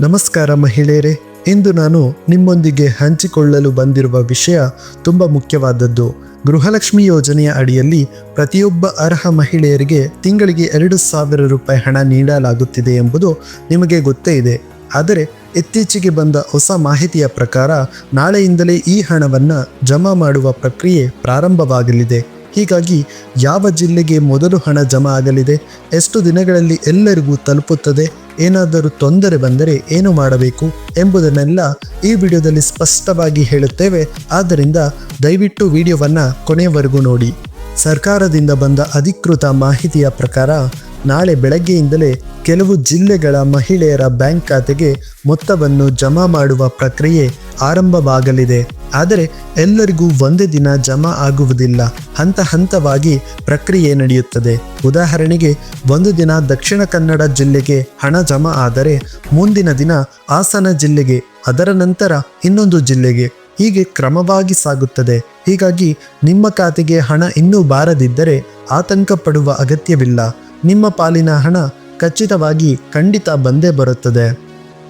ನಮಸ್ಕಾರ ಮಹಿಳೆಯರೇ, ಇಂದು ನಾನು ನಿಮ್ಮೊಂದಿಗೆ ಹಂಚಿಕೊಳ್ಳಲು ಬಂದಿರುವ ವಿಷಯ ತುಂಬ ಮುಖ್ಯವಾದದ್ದು. ಗೃಹಲಕ್ಷ್ಮಿ ಯೋಜನೆಯ ಅಡಿಯಲ್ಲಿ ಪ್ರತಿಯೊಬ್ಬ ಅರ್ಹ ಮಹಿಳೆಯರಿಗೆ ತಿಂಗಳಿಗೆ ಎರಡು ಸಾವಿರ ರೂಪಾಯಿ ಹಣ ನೀಡಲಾಗುತ್ತಿದೆ ಎಂಬುದು ನಿಮಗೆ ಗೊತ್ತೇ ಇದೆ. ಆದರೆ, ಇತ್ತೀಚೆಗೆ ಬಂದ ಹೊಸ ಮಾಹಿತಿಯ ಪ್ರಕಾರ ನಾಳೆಯಿಂದಲೇ ಈ ಹಣವನ್ನು ಜಮಾ ಮಾಡುವ ಪ್ರಕ್ರಿಯೆ ಪ್ರಾರಂಭವಾಗಲಿದೆ. ಹೀಗಾಗಿ ಯಾವ ಜಿಲ್ಲೆಗೆ ಮೊದಲು ಹಣ ಜಮಾ ಆಗಲಿದೆ, ಎಷ್ಟು ದಿನಗಳಲ್ಲಿ ಎಲ್ಲರಿಗೂ ತಲುಪುತ್ತದೆ, ಏನಾದರೂ ತೊಂದರೆ ಬಂದರೆ ಏನು ಮಾಡಬೇಕು ಎಂಬುದನ್ನೆಲ್ಲ ಈ ವಿಡಿಯೋದಲ್ಲಿ ಸ್ಪಷ್ಟವಾಗಿ ಹೇಳುತ್ತೇವೆ. ಆದ್ದರಿಂದ ದಯವಿಟ್ಟು ವಿಡಿಯೋವನ್ನು ಕೊನೆಯವರೆಗೂ ನೋಡಿ. ಸರ್ಕಾರದಿಂದ ಬಂದ ಅಧಿಕೃತ ಮಾಹಿತಿಯ ಪ್ರಕಾರ, ನಾಳೆ ಬೆಳಗ್ಗೆಯಿಂದಲೇ ಕೆಲವು ಜಿಲ್ಲೆಗಳ ಮಹಿಳೆಯರ ಬ್ಯಾಂಕ್ ಖಾತೆಗೆ ಮೊತ್ತವನ್ನು ಜಮಾ ಮಾಡುವ ಪ್ರಕ್ರಿಯೆ ಆರಂಭವಾಗಲಿದೆ. ಆದರೆ ಎಲ್ಲರಿಗೂ ಒಂದೇ ದಿನ ಜಮಾ ಆಗುವುದಿಲ್ಲ. ಹಂತ ಹಂತವಾಗಿ ಪ್ರಕ್ರಿಯೆ ನಡೆಯುತ್ತದೆ. ಉದಾಹರಣೆಗೆ, ಒಂದು ದಿನ ದಕ್ಷಿಣ ಕನ್ನಡ ಜಿಲ್ಲೆಗೆ ಹಣ ಜಮಾ ಆದರೆ ಮುಂದಿನ ದಿನ ಹಾಸನ ಜಿಲ್ಲೆಗೆ, ಅದರ ನಂತರ ಇನ್ನೊಂದು ಜಿಲ್ಲೆಗೆ. ಹೀಗೆ ಕ್ರಮವಾಗಿ ಸಾಗುತ್ತದೆ. ಹೀಗಾಗಿ ನಿಮ್ಮ ಖಾತೆಗೆ ಹಣ ಇನ್ನೂ ಬಾರದಿದ್ದರೆ ಆತಂಕ ಪಡುವ ಅಗತ್ಯವಿಲ್ಲ. ನಿಮ್ಮ ಪಾಲಿನ ಹಣ ಖಚಿತವಾಗಿ ಖಂಡಿತ ಬಂದೇ ಬರುತ್ತದೆ.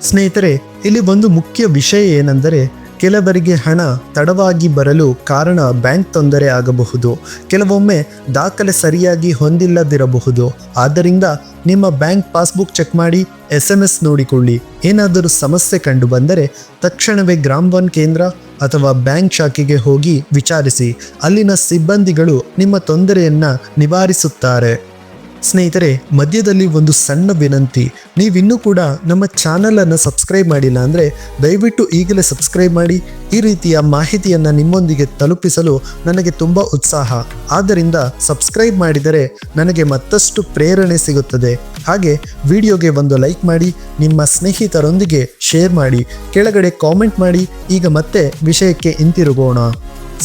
ಸ್ನೇಹಿತರೆ, ಇಲ್ಲಿ ಒಂದು ಮುಖ್ಯ ವಿಷಯ ಏನೆಂದರೆ ಕೆಲವರಿಗೆ ಹಣ ತಡವಾಗಿ ಬರಲು ಕಾರಣ ಬ್ಯಾಂಕ್ ತೊಂದರೆ ಆಗಬಹುದು. ಕೆಲವೊಮ್ಮೆ ದಾಖಲೆ ಸರಿಯಾಗಿ ಹೊಂದಿಲ್ಲದಿರಬಹುದು. ಆದ್ದರಿಂದ ನಿಮ್ಮ ಬ್ಯಾಂಕ್ ಪಾಸ್ಬುಕ್ ಚೆಕ್ ಮಾಡಿ ಎಸ್ ಎಂ ಎಸ್ ನೋಡಿಕೊಳ್ಳಿ. ಏನಾದರೂ ಸಮಸ್ಯೆ ಕಂಡು ಬಂದರೆ ತಕ್ಷಣವೇ ಗ್ರಾಮ ಒನ್ ಕೇಂದ್ರ ಅಥವಾ ಬ್ಯಾಂಕ್ ಶಾಖೆಗೆ ಹೋಗಿ ವಿಚಾರಿಸಿ. ಅಲ್ಲಿನ ಸಿಬ್ಬಂದಿಗಳು ನಿಮ್ಮ ತೊಂದರೆಯನ್ನು ನಿವಾರಿಸುತ್ತಾರೆ. ಸ್ನೇಹಿತರೆ, ಮಧ್ಯದಲ್ಲಿ ಒಂದು ಸಣ್ಣ ವಿನಂತಿ. ನೀವಿನ್ನೂ ಕೂಡ ನಮ್ಮ ಚಾನಲನ್ನು ಸಬ್ಸ್ಕ್ರೈಬ್ ಮಾಡಿಲ್ಲ ಅಂದರೆ ದಯವಿಟ್ಟು ಈಗಲೇ ಸಬ್ಸ್ಕ್ರೈಬ್ ಮಾಡಿ. ಈ ರೀತಿಯ ಮಾಹಿತಿಯನ್ನು ನಿಮ್ಮೊಂದಿಗೆ ತಲುಪಿಸಲು ನನಗೆ ತುಂಬ ಉತ್ಸಾಹ. ಆದ್ದರಿಂದ ಸಬ್ಸ್ಕ್ರೈಬ್ ಮಾಡಿದರೆ ನನಗೆ ಮತ್ತಷ್ಟು ಪ್ರೇರಣೆ ಸಿಗುತ್ತದೆ. ಹಾಗೆ ವಿಡಿಯೋಗೆ ಒಂದು ಲೈಕ್ ಮಾಡಿ, ನಿಮ್ಮ ಸ್ನೇಹಿತರೊಂದಿಗೆ ಶೇರ್ ಮಾಡಿ, ಕೆಳಗಡೆ ಕಾಮೆಂಟ್ ಮಾಡಿ, ಈಗ ಮತ್ತೆ ವಿಷಯಕ್ಕೆ ಹಿಂತಿರುಗೋಣ.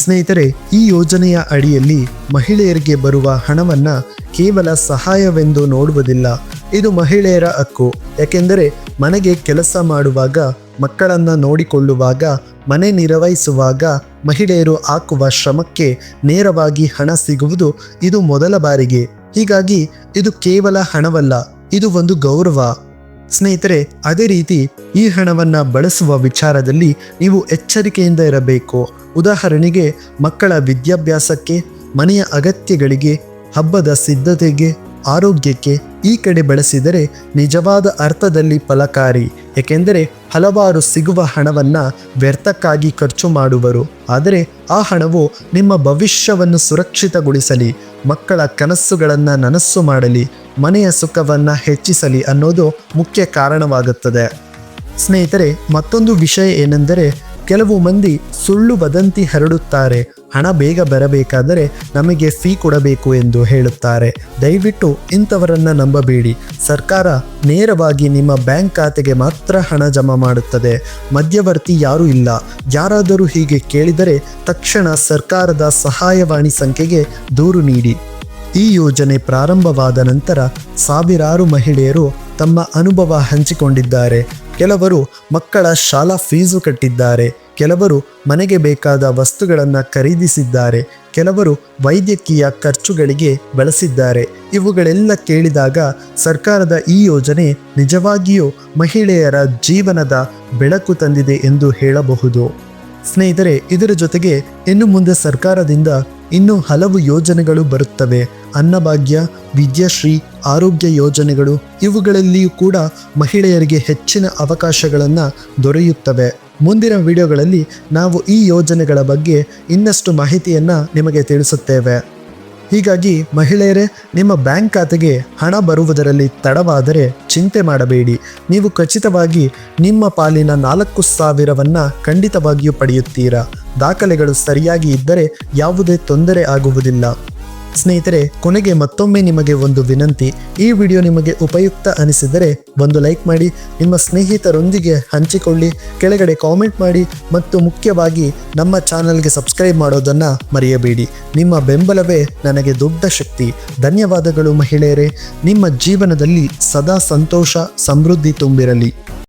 ಸ್ನೇಹಿತರೆ, ಈ ಯೋಜನೆಯ ಅಡಿಯಲ್ಲಿ ಮಹಿಳೆಯರಿಗೆ ಬರುವ ಹಣವನ್ನು ಕೇವಲ ಸಹಾಯವೆಂದು ನೋಡುವುದಿಲ್ಲ. ಇದು ಮಹಿಳೆಯರ ಹಕ್ಕು. ಯಾಕೆಂದರೆ ಮನೆಗೆ ಕೆಲಸ ಮಾಡುವಾಗ, ಮಕ್ಕಳನ್ನು ನೋಡಿಕೊಳ್ಳುವಾಗ, ಮನೆ ನಿರ್ವಹಿಸುವಾಗ ಮಹಿಳೆಯರು ಹಾಕುವ ಶ್ರಮಕ್ಕೆ ನೇರವಾಗಿ ಹಣ ಸಿಗುವುದು ಇದು ಮೊದಲ ಬಾರಿಗೆ. ಹೀಗಾಗಿ ಇದು ಕೇವಲ ಹಣವಲ್ಲ, ಇದು ಒಂದು ಗೌರವ. ಸ್ನೇಹಿತರೆ, ಅದೇ ರೀತಿ ಈ ಹಣವನ್ನು ಬಳಸುವ ವಿಚಾರದಲ್ಲಿ ನೀವು ಎಚ್ಚರಿಕೆಯಿಂದ ಇರಬೇಕು. ಉದಾಹರಣೆಗೆ, ಮಕ್ಕಳ ವಿದ್ಯಾಭ್ಯಾಸಕ್ಕೆ, ಮನೆಯ ಅಗತ್ಯಗಳಿಗೆ ಹಬ್ಬದ ಸಿದ್ಧತೆಗೆ, ಆರೋಗ್ಯಕ್ಕೆ ಈ ಕಡೆ ಬಳಸಿದರೆ ನಿಜವಾದ ಅರ್ಥದಲ್ಲಿ ಫಲಕಾರಿ. ಏಕೆಂದರೆ ಹಲವಾರು ಸಿಗುವ ಹಣವನ್ನು ವ್ಯರ್ಥಕ್ಕಾಗಿ ಖರ್ಚು ಮಾಡುವರು. ಆದರೆ ಆ ಹಣವು ನಿಮ್ಮ ಭವಿಷ್ಯವನ್ನು ಸುರಕ್ಷಿತಗೊಳಿಸಲಿ, ಮಕ್ಕಳ ಕನಸುಗಳನ್ನು ನನಸು ಮಾಡಲಿ, ಮನೆಯ ಸುಖವನ್ನು ಹೆಚ್ಚಿಸಲಿ ಅನ್ನೋದು ಮುಖ್ಯ ಕಾರಣವಾಗುತ್ತದೆ. ಸ್ನೇಹಿತರೆ, ಮತ್ತೊಂದು ವಿಷಯ ಏನೆಂದರೆ, ಕೆಲವು ಮಂದಿ ಸುಳ್ಳು ವದಂತಿ ಹರಡುತ್ತಾರೆ. ಹಣ ಬೇಗ ಬರಬೇಕಾದರೆ ನಮಗೆ ಫೀ ಕೊಡಬೇಕು ಎಂದು ಹೇಳುತ್ತಾರೆ. ದಯವಿಟ್ಟು ಇಂಥವರನ್ನ ನಂಬಬೇಡಿ. ಸರ್ಕಾರ ನೇರವಾಗಿ ನಿಮ್ಮ ಬ್ಯಾಂಕ್ ಖಾತೆಗೆ ಮಾತ್ರ ಹಣ ಜಮಾ ಮಾಡುತ್ತದೆ. ಮಧ್ಯವರ್ತಿ ಯಾರೂ ಇಲ್ಲ. ಯಾರಾದರೂ ಹೀಗೆ ಕೇಳಿದರೆ ತಕ್ಷಣ ಸರ್ಕಾರದ ಸಹಾಯವಾಣಿ ಸಂಖ್ಯೆಗೆ ದೂರು ನೀಡಿ. ಈ ಯೋಜನೆ ಪ್ರಾರಂಭವಾದ ನಂತರ ಸಾವಿರಾರು ಮಹಿಳೆಯರು ತಮ್ಮ ಅನುಭವ ಹಂಚಿಕೊಂಡಿದ್ದಾರೆ. ಕೆಲವರು ಮಕ್ಕಳ ಶಾಲಾ ಫೀಸು ಕಟ್ಟಿದ್ದಾರೆ. ಕೆಲವರು ಮನೆಗೆ ಬೇಕಾದ ವಸ್ತುಗಳನ್ನು ಖರೀದಿಸಿದ್ದಾರೆ. ಕೆಲವರು ವೈದ್ಯಕೀಯ ಖರ್ಚುಗಳಿಗೆ ಬಳಸಿದ್ದಾರೆ. ಇವುಗಳೆಲ್ಲ ಕೇಳಿದಾಗ ಸರ್ಕಾರದ ಈ ಯೋಜನೆ ನಿಜವಾಗಿಯೂ ಮಹಿಳೆಯರ ಜೀವನದ ಬೆಳಕು ತಂದಿದೆ ಎಂದು ಹೇಳಬಹುದು. ಸ್ನೇಹಿತರೆ, ಇದರ ಜೊತೆಗೆ ಇನ್ನು ಮುಂದೆ ಸರ್ಕಾರದಿಂದ ಇನ್ನೂ ಹಲವು ಯೋಜನೆಗಳು ಬರುತ್ತವೆ. ಅನ್ನಭಾಗ್ಯ, ವಿದ್ಯಾಶ್ರೀ, ಆರೋಗ್ಯ ಯೋಜನೆಗಳು ಇವುಗಳಲ್ಲಿಯೂ ಕೂಡ ಮಹಿಳೆಯರಿಗೆ ಹೆಚ್ಚಿನ ಅವಕಾಶಗಳನ್ನು ದೊರೆಯುತ್ತವೆ. ಮುಂದಿನ ವಿಡಿಯೋಗಳಲ್ಲಿ ನಾವು ಈ ಯೋಜನೆಗಳ ಬಗ್ಗೆ ಇನ್ನಷ್ಟು ಮಾಹಿತಿಯನ್ನು ನಿಮಗೆ ತಿಳಿಸುತ್ತೇವೆ. ಹೀಗಾಗಿ ಮಹಿಳೆಯರೇ, ನಿಮ್ಮ ಬ್ಯಾಂಕ್ ಖಾತೆಗೆ ಹಣ ಬರುವುದರಲ್ಲಿ ತಡವಾದರೆ ಚಿಂತೆ ಮಾಡಬೇಡಿ. ನೀವು ಖಚಿತವಾಗಿ ನಿಮ್ಮ ಪಾಲಿನ ನಾಲ್ಕು ಸಾವಿರವನ್ನು ಖಂಡಿತವಾಗಿಯೂ ಪಡೆಯುತ್ತೀರಾ? ದಾಖಲೆಗಳು ಸರಿಯಾಗಿ ಇದ್ದರೆ ಯಾವುದೇ ತೊಂದರೆ ಆಗುವುದಿಲ್ಲ. ಸ್ನೇಹಿತರೆ, ಕೊನೆಗೆ ಮತ್ತೊಮ್ಮೆ ನಿಮಗೆ ಒಂದು ವಿನಂತಿ. ಈ ವಿಡಿಯೋ ನಿಮಗೆ ಉಪಯುಕ್ತ ಅನಿಸಿದರೆ ಒಂದು ಲೈಕ್ ಮಾಡಿ, ನಿಮ್ಮ ಸ್ನೇಹಿತರೊಂದಿಗೆ ಹಂಚಿಕೊಳ್ಳಿ, ಕೆಳಗಡೆ ಕಾಮೆಂಟ್ ಮಾಡಿ ಮತ್ತು ಮುಖ್ಯವಾಗಿ ನಮ್ಮ ಚಾನಲ್ಗೆ ಸಬ್ಸ್ಕ್ರೈಬ್ ಮಾಡೋದನ್ನು ಮರೆಯಬೇಡಿ. ನಿಮ್ಮ ಬೆಂಬಲವೇ ನನಗೆ ದೊಡ್ಡ ಶಕ್ತಿ. ಧನ್ಯವಾದಗಳು ಮಹಿಳೆಯರೇ. ನಿಮ್ಮ ಜೀವನದಲ್ಲಿ ಸದಾ ಸಂತೋಷ, ಸಮೃದ್ಧಿ ತುಂಬಿರಲಿ.